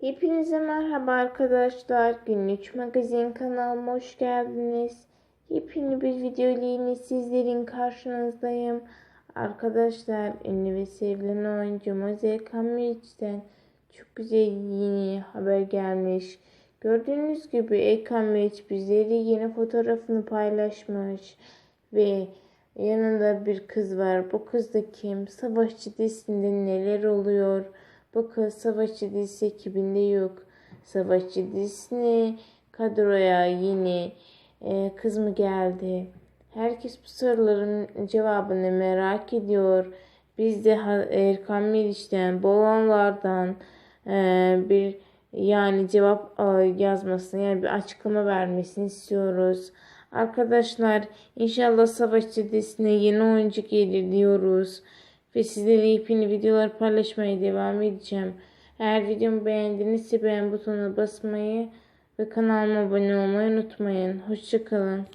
Hepinize merhaba arkadaşlar. Günlük magazin kanalıma hoş geldiniz. Yepyeni bir video ile yine sizlerin karşınızdayım. Arkadaşlar ünlü ve sevilen oyuncu Moze Kamiliç'ten çok güzel yeni haber gelmiş. Gördüğünüz gibi Ekan Meriç bizleri yeni fotoğrafını paylaşmış. Ve yanında bir kız var. Bu kız da kim? Savaşçı dizisinde neler oluyor? Bu kız Savaşçı dizisi ekibinde yok. Savaşçı dizisine kadroya yeni e, kız mı geldi? Herkes bu soruların cevabını merak ediyor. Biz de Erkan Meriç'ten, Bolanlardan e, bir yani cevap e, yazmasını yani bir açıklama vermesini istiyoruz. Arkadaşlar inşallah Savaşçı dizisine yeni oyuncu gelir diyoruz. Ve sizlerle yepyeni videolar paylaşmaya devam edeceğim. Eğer videomu beğendinizse beğen butonuna basmayı ve kanalıma abone olmayı unutmayın. Hoşçakalın.